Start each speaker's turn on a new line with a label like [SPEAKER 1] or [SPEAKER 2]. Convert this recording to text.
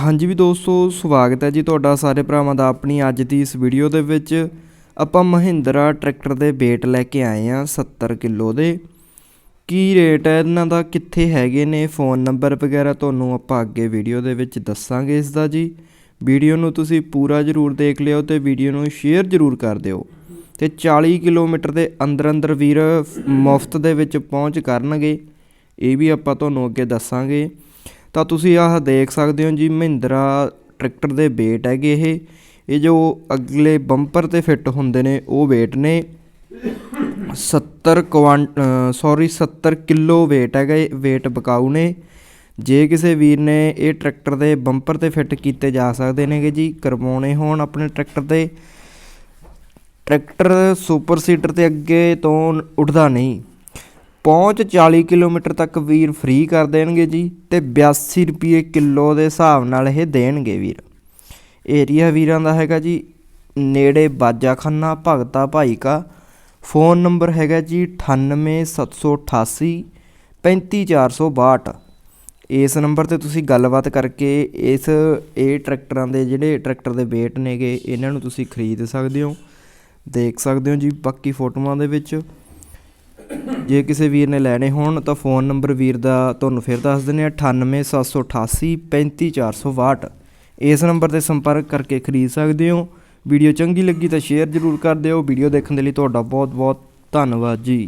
[SPEAKER 1] ਹਾਂਜੀ ਵੀ ਦੋਸਤੋ, ਸਵਾਗਤ ਹੈ ਜੀ ਤੁਹਾਡਾ ਸਾਰੇ ਭਰਾਵਾਂ ਦਾ ਆਪਣੀ ਅੱਜ ਦੀ ਇਸ ਵੀਡੀਓ ਦੇ ਵਿੱਚ। ਆਪਾਂ ਮਹਿੰਦਰਾ ਟਰੈਕਟਰ ਦੇ ਵੇਟ ਲੈ ਕੇ ਆਏ ਆ 70 ਕਿਲੋ ਦੇ। ਕੀ ਰੇਟ ਹੈ ਇਹਨਾਂ ਦਾ, ਕਿੱਥੇ ਹੈਗੇ ਨੇ? ਫੋਨ ਨੰਬਰ ਵਗੈਰਾ ਤੁਹਾਨੂੰ ਆਪਾਂ ਅੱਗੇ ਵੀਡੀਓ ਦੇ ਵਿੱਚ ਦੱਸਾਂਗੇ ਇਸ ਦਾ ਜੀ। ਵੀਡੀਓ ਨੂੰ ਤੁਸੀਂ ਪੂਰਾ ਜ਼ਰੂਰ ਦੇਖ ਲਿਓ ਤੇ ਵੀਡੀਓ ਨੂੰ ਸ਼ੇਅਰ ਜ਼ਰੂਰ ਕਰ ਦਿਓ। ਤੇ 40 ਕਿਲੋਮੀਟਰ ਦੇ ਅੰਦਰ ਅੰਦਰ ਵੀਰ ਮੁਫਤ ਦੇ ਵਿੱਚ ਪਹੁੰਚ ਕਰਨਗੇ। ਇਹ ਵੀ ਆਪਾਂ ਤੁਹਾਨੂੰ ਅੱਗੇ ਦੱਸਾਂਗੇ। ਤਾਂ ਤੁਸੀਂ ਆਹ ਦੇਖ ਸਕਦੇ ਹੋ ਜੀ, ਮਹਿੰਦਰਾ ਟਰੈਕਟਰ ਦੇ ਵੇਟ ਹੈਗੇ ਇਹ। ਇਹ ਜੋ ਅਗਲੇ ਬੰਪਰ ਤੇ ਫਿੱਟ ਹੁੰਦੇ ਨੇ, ਉਹ ਵੇਟ ਨੇ 70 ਕੁਆਂਟ ਸੌਰੀ 70 ਕਿਲੋ weight ਹੈਗਾ ਇਹ, weight ਬਕਾਊ ਨੇ। ਜੇ ਕਿਸੇ ਵੀਰ ਨੇ ਇਹ ਟਰੈਕਟਰ ਦੇ ਬੰਪਰ ਤੇ ਫਿੱਟ ਕੀਤੇ ਜਾ ਸਕਦੇ ਨੇਗੇ ਜੀ, ਕਰਵਾਉਣੇ ਹੋਣ ਆਪਣੇ ਟਰੈਕਟਰ ਤੇ। ਟਰੈਕਟਰ ਸੁਪਰ ਸੀਟਰ ਤੇ ਅੱਗੇ ਤੋਂ ਉੱਠਦਾ ਨਹੀਂ। ਪਹੁੰਚ 40 ਕਿਲੋਮੀਟਰ ਤੱਕ ਵੀਰ ਫ੍ਰੀ ਕਰ ਦੇਣਗੇ ਜੀ ਤੇ 82 ਰੁਪਏ ਕਿਲੋ ਦੇ ਹਿਸਾਬ ਨਾਲ ਇਹ ਦੇਣਗੇ ਵੀਰ। ਏਰੀਆ ਵੀਰਾਂ ਦਾ ਹੈਗਾ ਜੀ ਨੇੜੇ ਬਾਜਾਖਾਨਾ ਭਗਤਾ ਭਾਈ ਕਾ ਫੋਨ ਨੰਬਰ ਹੈਗਾ ਜੀ 98788 35462 ਇਸ ਨੰਬਰ ਤੇ ਤੁਸੀਂ ਗੱਲਬਾਤ ਕਰਕੇ ਇਸ, ਇਹ ਟਰੈਕਟਰਾਂ ਦੇ ਜਿਹੜੇ ਟਰੈਕਟਰ ਦੇ ਵੇਟ ਨੇਗੇ, ਇਹਨਾਂ ਨੂੰ ਤੁਸੀਂ ਖਰੀਦ ਸਕਦੇ ਹੋ। ਦੇਖ ਸਕਦੇ ਹੋ ਜੀ ਬਾਕੀ ਫੋਟੋਆਂ ਦੇ ਵਿੱਚ। ਜੇ ਕਿਸੇ ਵੀਰ ਨੇ ਲੈਣੇ ਹੋਣ ਤਾਂ ਫੋਨ ਨੰਬਰ ਵੀਰ ਦਾ ਤੁਹਾਨੂੰ ਫਿਰ ਦੱਸ ਦਿੰਦੇ ਆ 98788 35462 ਇਸ ਨੰਬਰ ਤੇ ਸੰਪਰਕ ਕਰਕੇ ਖਰੀਦ ਸਕਦੇ ਹੋ। ਵੀਡੀਓ ਚੰਗੀ ਲੱਗੀ ਤਾਂ ਸ਼ੇਅਰ ਜ਼ਰੂਰ ਕਰ ਦਿਓ। ਵੀਡੀਓ ਦੇਖਣ ਦੇ ਲਈ ਤੁਹਾਡਾ ਬਹੁਤ ਬਹੁਤ ਧੰਨਵਾਦ ਜੀ।